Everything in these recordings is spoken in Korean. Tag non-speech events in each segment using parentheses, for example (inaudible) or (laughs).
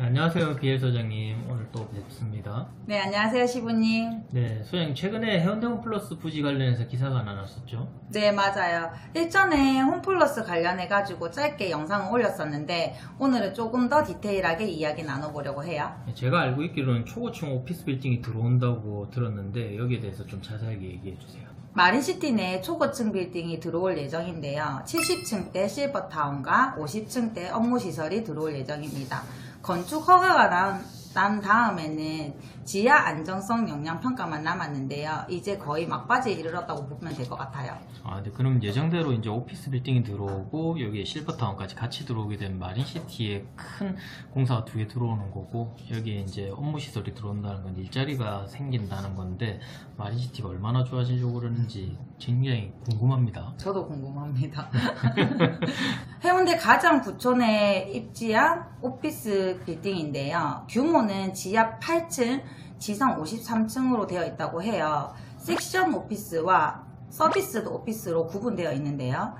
네, 안녕하세요, 비엘 소장님. 오늘 또 뵙습니다. 네, 안녕하세요, 시부님. 네, 소장님 최근에 해운대 홈플러스 부지 관련해서 기사가 하나 났었죠? 네, 맞아요. 일전에 홈플러스 관련해 가지고 짧게 영상을 올렸었는데, 오늘은 조금 더 디테일하게 이야기 나눠보려고 해요. 네, 제가 알고 있기로는 초고층 오피스 빌딩이 들어온다고 들었는데 여기에 대해서 좀 자세하게 얘기해 주세요. 마린시티 내 초고층 빌딩이 들어올 예정인데요. 70층대 실버타운과 50층대 업무시설이 들어올 예정입니다. 건축 허가가 난, 난 다음에는 지하 안정성 영향 평가만 남았는데요. 이제 거의 막바지에 이르렀다고 보면 될 것 같아요. 아, 네, 그럼 예정대로 이제 오피스 빌딩이 들어오고 여기에 실버타운까지 같이 들어오게 된 마린시티에 큰 공사가 두 개 들어오는 거고 여기에 이제 업무 시설이 들어온다는 건 일자리가 생긴다는 건데 마린시티가 얼마나 좋아지려고 그러는지 굉장히 궁금합니다. 저도 궁금합니다. (laughs) 해운대 가장 부촌에 입지한 오피스 빌딩인데요. 규모 는 지하 8층, 지상 53층으로 되어 있다고 해요. 섹션 오피스와 서비스드 오피스로 구분되어 있는데요.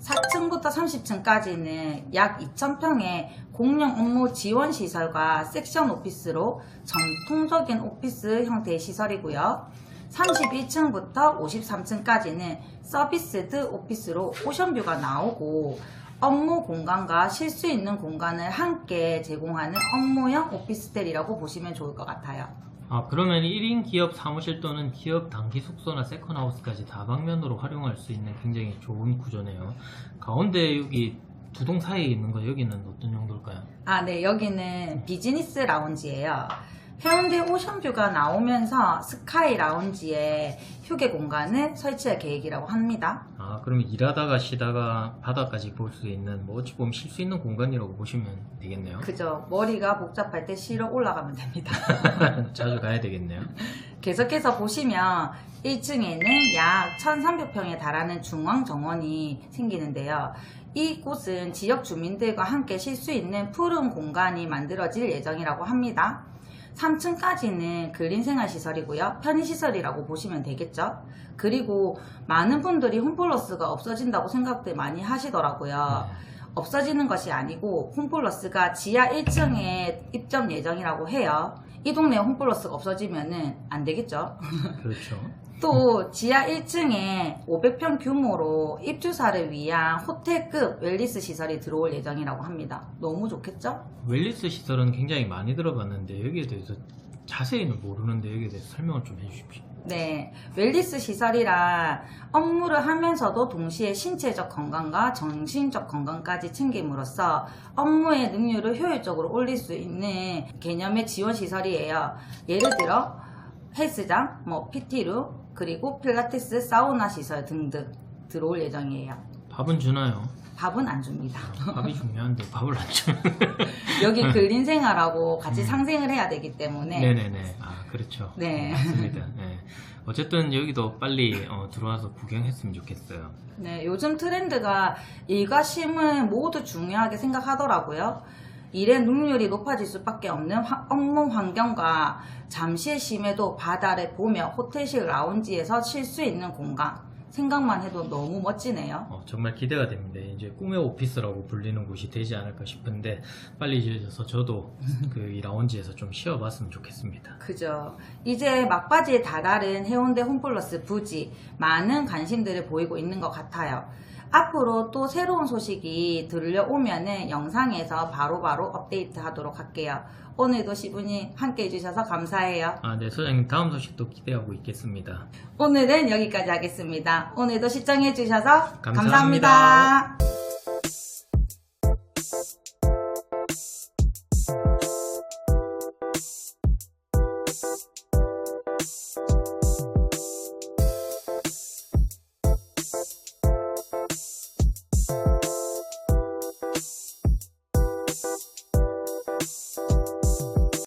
4층부터 30층까지는 약 2,000평의 공용 업무 지원 시설과 섹션 오피스로 전통적인 오피스 형태의 시설이고요. 31층부터 53층까지는 서비스드 오피스로 오션뷰가 나오고 업무 공간과 쉴 수 있는 공간을 함께 제공하는 업무형 오피스텔이라고 보시면 좋을 것 같아요. 아, 그러면 1인 기업 사무실 또는 기업 단기 숙소나 세컨하우스까지 다방면으로 활용할 수 있는 굉장히 좋은 구조네요. 가운데 여기 두 동 사이에 있는 거 여기는 어떤 정도일까요? 아, 네, 여기는 비즈니스 라운지예요. 해운대 오션뷰가 나오면서 스카이 라운지에 휴게 공간을 설치할 계획이라고 합니다. 아, 그럼 일하다가 쉬다가 바다까지 볼 수 있는 뭐 어찌 보면 쉴 수 있는 공간이라고 보시면 되겠네요. 그죠? 머리가 복잡할 때 쉬러 올라가면 됩니다. (laughs) 자주 가야 되겠네요. (laughs) 계속해서 보시면 1층에는 약 1,300평에 달하는 중앙 정원이 생기는데요. 이곳은 지역 주민들과 함께 쉴 수 있는 푸른 공간이 만들어질 예정이라고 합니다. 3층까지는 근린생활시설이고요. 편의시설이라고 보시면 되겠죠. 그리고 많은 분들이 홈플러스가 없어진다고 생각들 많이 하시더라고요. 없어지는 것이 아니고 홈플러스가 지하 1층에 입점 예정이라고 해요. 이 동네 홈플러스가 없어지면은 안 되겠죠. (laughs) 그렇죠. 또 지하 1층에 500평 규모로 입주사를 위한 호텔급 웰리스 시설이 들어올 예정이라고 합니다. 너무 좋겠죠? 웰리스 시설은 굉장히 많이 들어봤는데 여기에 대해서 자세히는 모르는데 여기에 대해서 설명을 좀 해주십시오. 네, 웰리스 시설이란 업무를 하면서도 동시에 신체적 건강과 정신적 건강까지 챙김으로써 업무의 능률을 효율적으로 올릴 수 있는 개념의 지원 시설이에요. 예를 들어 헬스장, 뭐 PT룸, 그리고 필라테스, 사우나 시설 등등 들어올 예정이에요. 밥은 주나요? 밥은 안 줍니다. 밥이 중요한데 밥을 안 주는. (laughs) 여기 근린 생활하고 같이 음. 상생을 해야 되기 때문에 네네네. 아, 그렇죠. 네. 맞습니다. 네. 어쨌든 여기도 빨리 어, 들어와서 구경했으면 좋겠어요. 네, 요즘 트렌드가 일과 쉼을 모두 중요하게 생각하더라고요. 일의 능률이 높아질 수밖에 없는 화- 업무 환경과 잠시의 쉼에도 바다를 보며 호텔식 라운지에서 쉴 수 있는 공간. 생각만 해도 너무 멋지네요. 어, 정말 기대가 됩니다. 이제 꿈의 오피스라고 불리는 곳이 되지 않을까 싶은데 빨리 지어져서 저도 (laughs) 그 이 라운지에서 좀 쉬어봤으면 좋겠습니다. 그죠. 이제 막바지에 다다른 해운대 홈플러스 부지 많은 관심들을 보이고 있는 것 같아요. 앞으로 또 새로운 소식이 들려오면은 영상에서 바로바로 바로 업데이트 하도록 할게요. 오늘도 시분이 함께 해주셔서 감사해요. 아, 네, 소장님 다음 소식도 기대하고 있겠습니다. 오늘은 여기까지 하겠습니다. 오늘도 시청해주셔서 감사합니다. 감사합니다. you